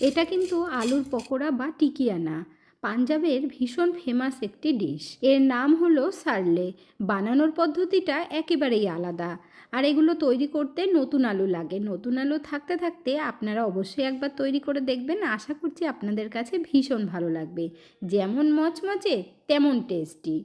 এটা কিন্তু আলুর পকোড়া বা টিকিয়ানা পাঞ্জাবের ভীষণ ফেমাস একটি ডিশ এর নাম হলো সারলে। বানানোর পদ্ধতিটা একেবারেই আলাদা। আর এগুলো তৈরি করতে নতুন আলু লাগে। নতুন আলু থাকতে থাকতে আপনারা অবশ্যই একবার তৈরি করে দেখবেন। আশা করছি আপনাদের কাছে ভীষণ ভালো লাগবে। যেমন মচমচে, তেমন টেস্টি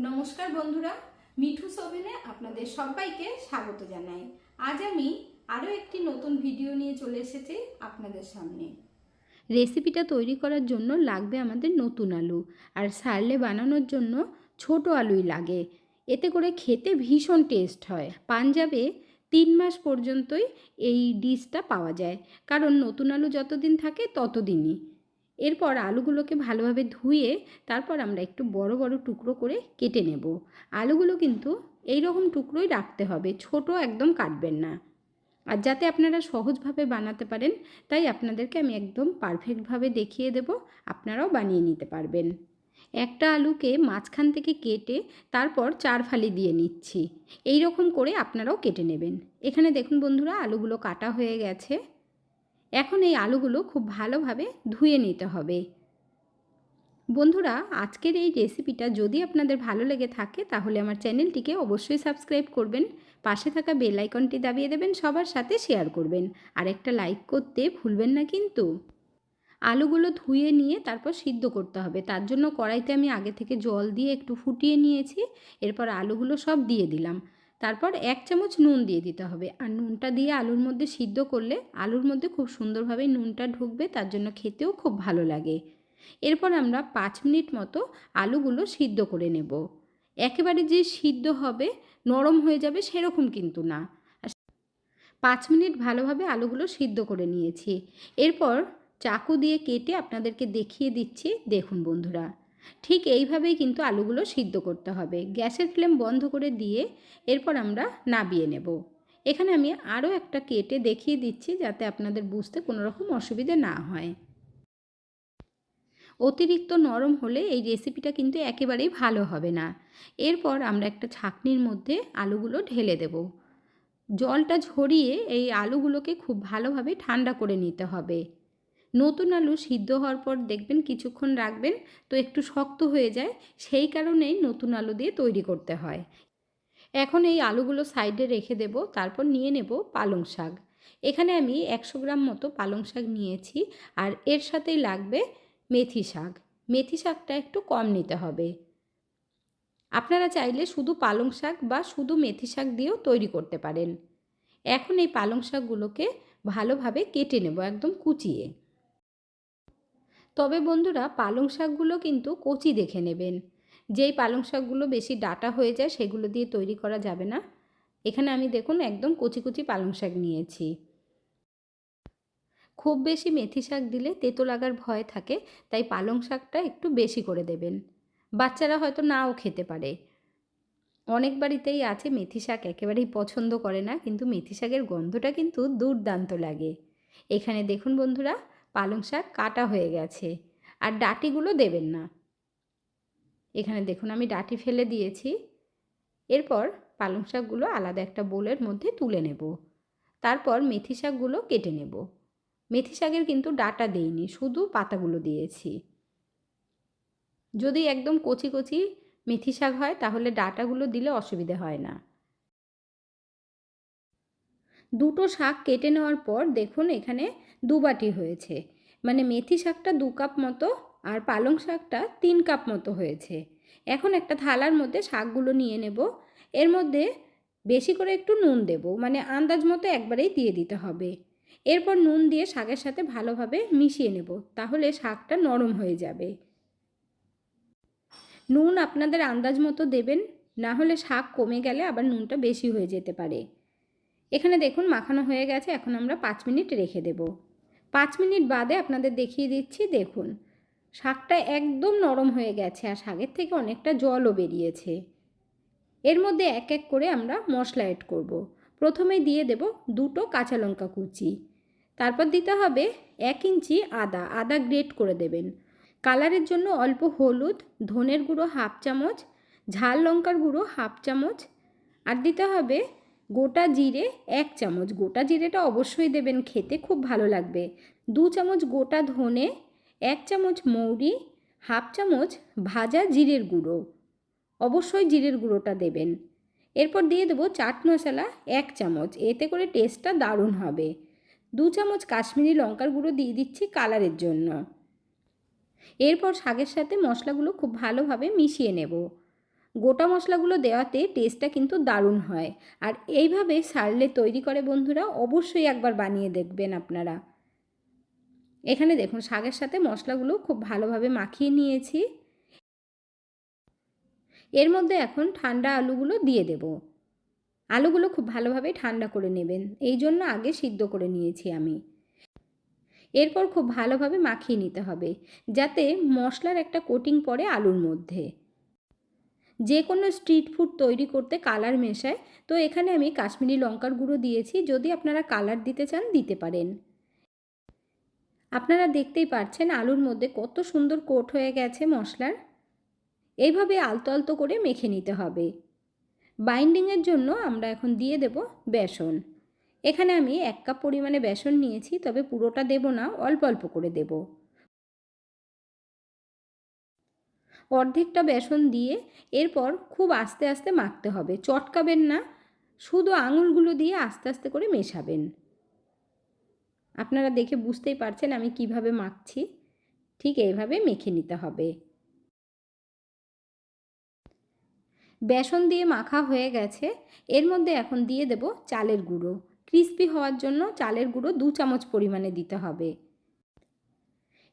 নমস্কার বন্ধুরা। মিঠু সোভেনে আপনাদের সবাইকে স্বাগত জানাই। আজ আমি আরও একটি নতুন ভিডিও নিয়ে চলে এসেছি আপনাদের সামনে। রেসিপিটা তৈরি করার জন্য লাগবে আমাদের নতুন আলু, আর সারলে বানানোর জন্য ছোট আলুই লাগে। এতে করে খেতে ভীষণ টেস্ট হয়। পাঞ্জাবে তিন মাস পর্যন্তই এই ডিশটা পাওয়া যায়, কারণ নতুন আলু যতদিন থাকে ততদিনই। এরপর আলুগুলোকে ভালোভাবে ধুয়ে তারপর আমরা একটু বড় বড় টুকরো করে কেটে নেব। আলুগুলো কিন্তু এই রকম টুকরোই রাখতে হবে, ছোট একদম কাটবেন না। আর যাতে আপনারা সহজভাবে বানাতে পারেন, তাই আপনাদেরকে আমি একদম পারফেক্টভাবে দেখিয়ে দেব, আপনারাও বানিয়ে নিতে পারবেন। একটা আলুকে মাঝখান থেকে কেটে তারপর চার ফালি দিয়ে নিচ্ছি। এই রকম করে আপনারাও কেটে নেবেন। এখানে দেখুন বন্ধুরা, আলুগুলো কাটা হয়ে গেছে। এখন এই আলুগুলো খুব ভালোভাবে ধুয়ে নিতে হবে। বন্ধুরা, আজকের এই রেসিপিটা যদি আপনাদের ভালো লেগে থাকে, তাহলে আমার চ্যানেলটিকে অবশ্যই সাবস্ক্রাইব করবেন, পাশে থাকা বেল আইকনটি দাবিয়ে দেবেন, সবার সাথে শেয়ার করবেন, আর একটা লাইক করতে ভুলবেন না কিন্তু। আলুগুলো ধুয়ে নিয়ে তারপর সিদ্ধ করতে হবে, তার জন্য কড়াইতে আমি আগে থেকে জল দিয়ে একটু ফুটিয়ে নিয়েছি, এরপর আলুগুলো সব দিয়ে দিলাম। তারপর এক চামচ নুন দিয়ে দিতে হবে, আর নুনটা দিয়ে আলুর মধ্যে সিদ্ধ করলে, আলুর মধ্যে খুব সুন্দরভাবে নুনটা ঢুকবে, তার জন্য খেতেও খুব ভালো লাগে। এরপর আমরা পাঁচ মিনিট মতো আলুগুলো সিদ্ধ করে নেব। একেবারে যে সিদ্ধ হবে, নরম হয়ে যাবে সেরকম কিন্তু না। পাঁচ মিনিট ভালোভাবে আলুগুলো সিদ্ধ করে নিয়েছি। এরপর চাকু দিয়ে কেটে আপনাদেরকে দেখিয়ে দিচ্ছি। দেখুন বন্ধুরা, ঠিক এইভাবেই কিন্তু আলুগুলো সিদ্ধ করতে হবে। গ্যাসের ফ্লেম বন্ধ করে দিয়ে এরপর আমরা নাবিয়ে নেব। এখানে আমি আরও একটা কেটে দেখিয়ে দিচ্ছি যাতে আপনাদের বুঝতে কোনো রকম অসুবিধে না হয়। অতিরিক্ত নরম হলে এই রেসিপিটা কিন্তু একেবারেই ভালো হবে না। এরপর আমরা একটা ছাকনির মধ্যে আলুগুলো ঢেলে দেব। জলটা ঝরিয়ে এই আলুগুলোকে খুব ভালোভাবে ঠান্ডা করে নিতে হবে। নতুন আলু সিদ্ধ হওয়ার পর দেখবেন কিছুক্ষণ রাখবেন, তো একটু শক্ত হয়ে যায়, সেই কারণেই নতুন আলু দিয়ে তৈরি করতে হয়। এখন এই আলুগুলো সাইডে রেখে দেব, তারপর নিয়ে নেব পালং শাক। এখানে আমি একশো গ্রাম মতো পালং শাক নিয়েছি, আর এর সাথেই লাগবে মেথি শাক। মেথি শাকটা একটু কম নিতে হবে। আপনারা চাইলে শুধু পালং শাক বা শুধু মেথি শাক দিয়েও তৈরি করতে পারেন। এখন এই পালং শাকগুলোকে ভালোভাবে কেটে নেব একদম কুচিয়ে। তবে বন্ধুরা, পালং শাকগুলো কিন্তু কচি দেখে নেবেন। যেই পালং শাকগুলো বেশি ডাটা হয়ে যায়, সেগুলো দিয়ে তৈরি করা যাবে না। এখানে আমি দেখুন, একদম কচি কচি পালং শাক নিয়েছি। খুব বেশি মেথি শাক দিলে তেতো লাগার ভয় থাকে, তাই পালং শাকটা একটু বেশি করে দেবেন। বাচ্চারা হয়তো নাও খেতে পারে। অনেক বাড়িতেই আছে মেথি শাক একেবারেই পছন্দ করে না, কিন্তু মেথি শাকের গন্ধটা কিন্তু দুর্দান্ত লাগে। এখানে দেখুন বন্ধুরা, পালং শাক কাটা হয়ে গেছে, আর ডাটিগুলো দেবেন না। এখানে দেখুন আমি ডাটি ফেলে দিয়েছি, এরপর পালং শাকগুলো আলাদা একটা বোলের মধ্যে তুলে নেব। তারপর মেথি শাকগুলো কেটে নেব। মেথি শাকের কিন্তু ডাটা দেইনি, শুধু পাতাগুলো দিয়েছি। যদি একদম কচি কচি মেথি শাক হয়, তাহলে ডাটাগুলো দিলে অসুবিধে হয় না। দুটো শাক কেটে নেওয়ার পর দেখুন এখানে দু বাটি হয়েছে। মানে মেথি শাকটা দু কাপ মতো আর পালং শাকটা তিন কাপ মতো হয়েছে। এখন একটা থালার মধ্যে শাকগুলো নিয়ে নেব। এর মধ্যে বেশি করে একটু নুন দেব। মানে আন্দাজ মতো একবারেই দিয়ে দিতে হবে। এরপর নুন দিয়ে শাকের সাথে ভালোভাবে মিশিয়ে নেব, তাহলে শাকটা নরম হয়ে যাবে। নুন আপনাদের আন্দাজ মতো দেবেন, না হলে শাক কমে গেলে আবার নুনটা বেশি হয়ে যেতে পারে। এখানে দেখুন মাখানো হয়ে গেছে, এখন আমরা পাঁচ মিনিট রেখে দেব। পাঁচ মিনিট বাদে আপনাদের দেখিয়ে দিচ্ছি, দেখুন, শাকটা একদম নরম হয়ে গেছে আর শাকের থেকে অনেকটা জলও বেরিয়েছে। এর মধ্যে এক এক করে আমরা মশলা অ্যাড করব। প্রথমে দিয়ে দেব দুটো কাঁচা লঙ্কা কুচি। তারপর দিতে হবে এক ইঞ্চি আদা আদা গ্রেট করে দেবেন। কালারের জন্য অল্প হলুদ, ধনের গুঁড়ো হাফ চামচ, ঝাল লঙ্কার গুঁড়ো হাফ চামচ, আর দিতে হবে গোটা জিরে এক চামচ। গোটা জিরেটা অবশ্যই দেবেন খেতে, খুব ভালো লাগবে। দু চামচ গোটা ধনে, এক চামচ মৌরি, হাফ চামচ ভাজা জিরের গুঁড়ো। অবশ্যই জিরের গুঁড়োটা দেবেন। এরপর দিয়ে দেবো চাট মশলা এক চামচ। এতে করে টেস্টটা দারুণ হবে। দু চামচ কাশ্মীরি লঙ্কার গুঁড়ো দিয়ে দিচ্ছি কালারের জন্য। এরপর শাকের সাথে মশলাগুলো খুব ভালোভাবে মিশিয়ে নেব। গোটা মশলাগুলো দেওয়াতে টেস্টটা কিন্তু দারুণ হয়। আর এইভাবে সারলে তৈরি করে বন্ধুরা অবশ্যই একবার বানিয়ে দেখবেন আপনারা। এখানে দেখুন শাকের সাথে মশলাগুলো খুব ভালোভাবে মাখিয়ে নিয়েছি। এর মধ্যে এখন ঠান্ডা আলুগুলো দিয়ে দেব। আলুগুলো খুব ভালোভাবে ঠান্ডা করে নেবেন। এই জন্য আগে সিদ্ধ করে নিয়েছি আমি। এরপর খুব ভালোভাবে মাখিয়ে নিতে হবে, যাতে মশলার একটা কোটিং পড়ে আলুর মধ্যে। যে কোনো স্ট্রিট ফুড তৈরি করতে কালার মেশায়, তো এখানে আমি কাশ্মীরি লঙ্কার গুঁড়ো দিয়েছি, যদি আপনারা কালার দিতে চান, দিতে পারেন। আপনারা দেখতেই পাচ্ছেন আলুর মধ্যে কত সুন্দর কোট হয়ে গেছে মশলার। এইভাবে আলতো আলতো করে মেখে নিতে হবে। বাইন্ডিংয়ের জন্য আমরা এখন দিয়ে দেব বেসন। এখানে আমি এক কাপ পরিমাণে বেসন নিয়েছি, তবে পুরোটা দেব না, অল্প অল্প করে দেব। অর্ধেকটা বেসন দিয়ে এরপর খুব আস্তে আস্তে মাখতে হবে। চটকাবেন না, শুধু আঙুলগুলো দিয়ে আস্তে আস্তে করে মেশাবেন। আপনারা দেখে বুঝতেই পারছেন আমি কীভাবে মাখছি। ঠিক এইভাবে মেখে নিতে হবে। বেসন দিয়ে মাখা হয়ে গেছে। এর মধ্যে এখন দিয়ে দেব চালের গুঁড়ো। ক্রিস্পি হওয়ার জন্য চালের গুঁড়ো দু চামচ পরিমাণে দিতে হবে।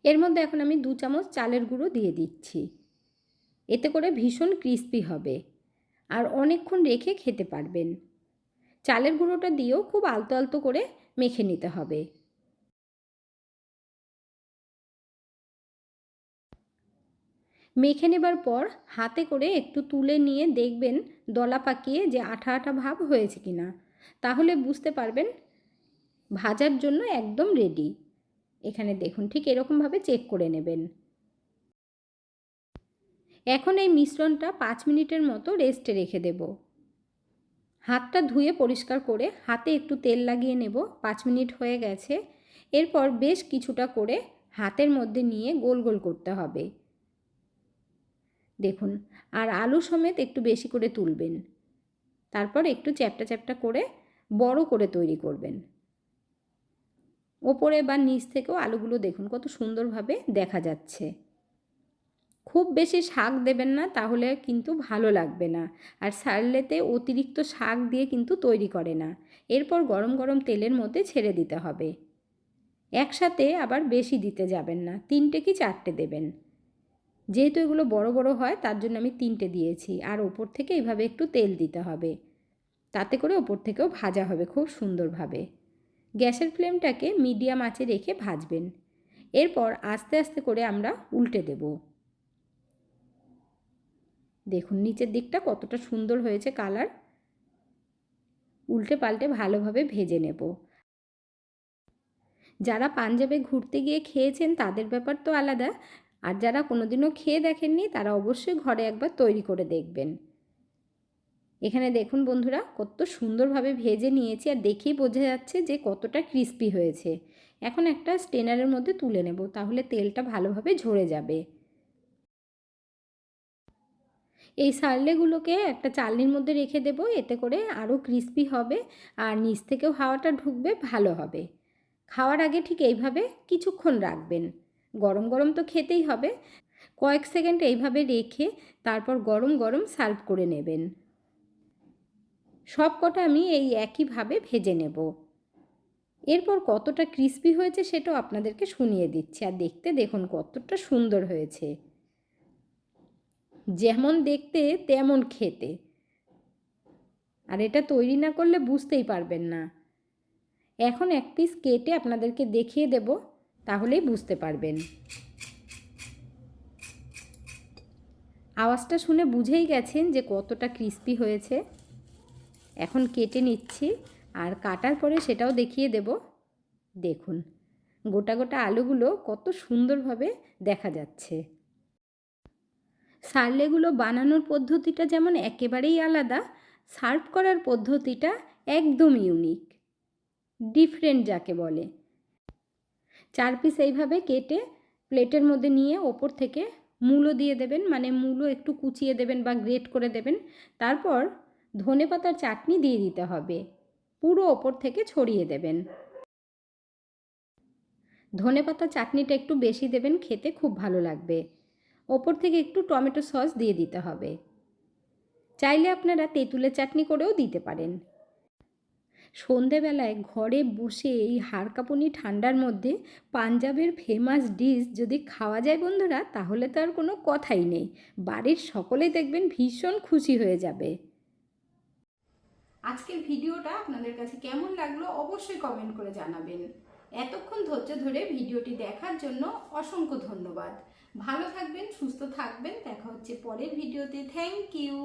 এর মধ্যে এখন আমি দু চামচ চালের গুঁড়ো দিয়ে দিচ্ছি। এতে করে ভীষণ ক্রিস্পি হবে আর অনেকক্ষণ রেখে খেতে পারবেন। চালের গুঁড়োটা দিয়েও খুব আলতো আলতো করে মেখে নিতে হবে। মেখে নেবার পর হাতে করে একটু তুলে নিয়ে দেখবেন দলা পাকিয়ে যে আঠা আঠা ভাব হয়েছে কি না তাহলে বুঝতে পারবেন ভাজার জন্য একদম রেডি এখানে দেখুন, ঠিক এরকমভাবে চেক করে নেবেন। এখন এই মিশ্রণটা পাঁচ মিনিটের মতো রেস্টে রেখে দেব। হাতটা ধুয়ে পরিষ্কার করে হাতে একটু তেল লাগিয়ে নেব, পাঁচ মিনিট হয়ে গেছে। এরপর বেশ কিছুটা করে হাতের মধ্যে নিয়ে গোল গোল করতে হবে। দেখুন, আর আলু সমেত একটু বেশি করে তুলবেন। তারপর একটু চ্যাপটা চ্যাপটা করে বড় করে তৈরি করবেন। ওপরে বা নিচ থেকেও আলুগুলো দেখুন কত সুন্দরভাবে দেখা যাচ্ছে। খুব বেশি শাক দেবেন না, তাহলে কিন্তু ভালো লাগবে না। আর সারলেতে অতিরিক্ত শাক দিয়ে কিন্তু তৈরি করে না। এরপর গরম গরম তেলের মধ্যে ছেড়ে দিতে হবে। একসাথে আবার বেশি দিতে যাবেন না, তিনটে কি চারটে দেবেন। যেহেতু এগুলো বড় বড় হয়, তার জন্য আমি তিনটে দিয়েছি। আর ওপর থেকে এইভাবে একটু তেল দিতে হবে। তাতে করে ওপর থেকেও ভাজা হবে খুব সুন্দরভাবে। গ্যাসের ফ্লেমটাকে মিডিয়াম আঁচে রেখে ভাজবেন। এরপর আস্তে আস্তে করে আমরা উল্টে দেব। দেখুন, নিচের দিকটা কতটা সুন্দর হয়েছে কালার। উল্টে পাল্টে ভালোভাবে ভেজে নেব। যারা পাঞ্জাবে ঘুরতে গিয়ে খেয়েছেন, তাদের ব্যাপার তো আলাদা। আর যারা কোনোদিনও খেয়ে দেখেননি, তারা অবশ্যই ঘরে একবার তৈরি করে দেখবেন। এখানে দেখুন বন্ধুরা, কত সুন্দরভাবে ভেজে নিয়েছি আর দেখেই বোঝা যাচ্ছে যে কতটা ক্রিস্পি হয়েছে। এখন একটা স্টেনারের মধ্যে তুলে নেব, তাহলে তেলটা ভালোভাবে ঝরে যাবে। এই সারলেগুলোকে একটা চালনির মধ্যে রেখে দেব, এতে করে আরও ক্রিস্পি হবে আর নিচ থেকেও হাওয়াটা ঢুকবে, ভালো হবে। খাওয়ার আগে ঠিক এইভাবে কিছুক্ষণ রাখবেন। গরম গরম তো খেতেই হবে। কয়েক সেকেন্ড এইভাবে রেখে তারপর গরম গরম সার্ভ করে নেবেন। সব কটা আমি এই একইভাবে ভেজে নেব। এরপর কতটা ক্রিস্পি হয়েছে সেটাও আপনাদেরকে শুনিয়ে দিচ্ছি। আর দেখতে দেখুন কতটা সুন্দর হয়েছে। যেমন দেখতে তেমন খেতে। আর এটা তৈরি না করলে বুঝতেই পারবেন না। এখন এক পিস কেটে আপনাদেরকে দেখিয়ে দেব। তাহলেই বুঝতে পারবেন। আওয়াজটা শুনে বুঝেই গেছেন যে কতটা ক্রিস্পি হয়েছে। এখন কেটে নিচ্ছি আর কাটার পরে সেটাও দেখিয়ে দেব। দেখুন, গোটা গোটা আলুগুলো কত সুন্দরভাবে দেখা যাচ্ছে। সার্লেগুলো বানানোর পদ্ধতিটা যেমন একেবারেই আলাদা, সার্ভ করার পদ্ধতিটা একদম ইউনিক ডিফারেন্ট যাকে বলে। চার পিস এইভাবে কেটে প্লেটের মধ্যে নিয়ে ওপর থেকে মূলো দিয়ে দেবেন মানে মূলো একটু কুচিয়ে দেবেন বা গ্রেট করে দেবেন। তারপর ধনে পাতার চাটনি দিয়ে দিতে হবে, পুরো ওপর থেকে ছড়িয়ে দেবেন। ধনে পাতা চাটনিটা একটু বেশি দেবেন, খেতে খুব ভালো লাগবে। ওপর থেকে একটু টমেটো সস দিয়ে দিতে হবে। চাইলে আপনারা তেঁতুলের চাটনি করেও দিতে পারেন। সন্ধেবেলায় ঘরে বসে এই হাড় কাঁপুনি ঠান্ডার মধ্যে পাঞ্জাবের ফেমাস ডিশ যদি খাওয়া যায় বন্ধুরা, তাহলে তো আর কোনো কথাই নেই। বাড়ির সকলেই দেখবেন ভীষণ খুশি হয়ে যাবে। আজকের ভিডিওটা আপনাদের কাছে কেমন লাগল অবশ্যই কমেন্ট করে জানাবেন। এতক্ষণ ধৈর্য ধরে ভিডিওটি দেখার জন্য অসংখ্য ধন্যবাদ। ভালো থাকবেন, সুস্থ থাকবেন। দেখা হচ্ছে পরের ভিডিওতে। Thank you